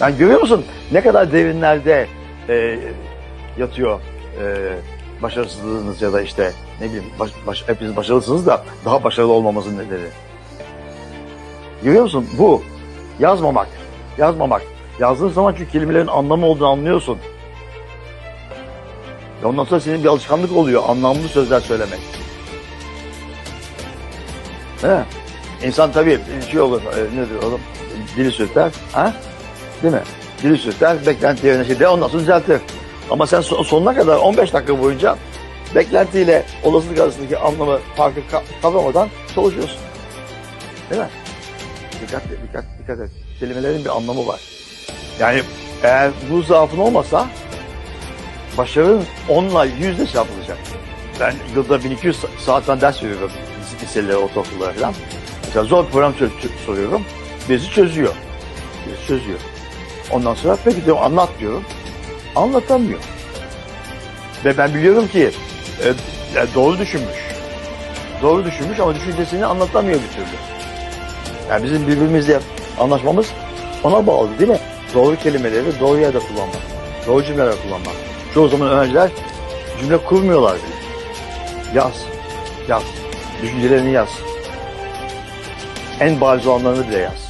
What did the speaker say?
Yani görüyor musun ne kadar derinlerde e, yatıyor e, başarısızlığınız ya da işte ne bileyim baş, baş, hepiniz başarılısınız da daha başarılı olmamızın nedeni. Görüyor musun? Bu. Yazmamak. Yazmamak. Yazdığın zaman çünkü kelimelerin anlamı olduğunu anlıyorsun. Ve ondan sonra senin bir alışkanlık oluyor anlamlı sözler söylemek. He? İnsan tabii şey olur, e, ne diyor oğlum, dili sürter, ha? Değil mi? Dili sürter, beklenti yerine şey de ondan sonra düzeltir. Ama sen son- sonuna kadar 15 dakika boyunca beklentiyle olasılık arasındaki anlamı farkı ka- kavramadan çalışıyorsun. Değil mi? Dikkat, dikkat, dikkat et. Kelimelerin bir anlamı var. Yani eğer bu zaafın olmasa başarın onla yüzde çarpılacak. Ben yılda 1200 sa- saatten ders veriyorum liselere, ortaokullara falan. Mesela zor program soruyorum. Birisi çözüyor. Birisi çözüyor. Ondan sonra peki diyorum anlat diyorum. Anlatamıyor. Ve ben biliyorum ki e, doğru düşünmüş. Doğru düşünmüş ama düşüncesini anlatamıyor bir türlü. Yani bizim birbirimizle anlaşmamız ona bağlı değil mi? Doğru kelimeleri doğru yerde kullanmak. Doğru cümleler kullanmak. Çoğu zaman öğrenciler cümle kurmuyorlar bile. Yaz. Yaz. Düşüncelerini yaz. En bariz olanlarını bile yaz.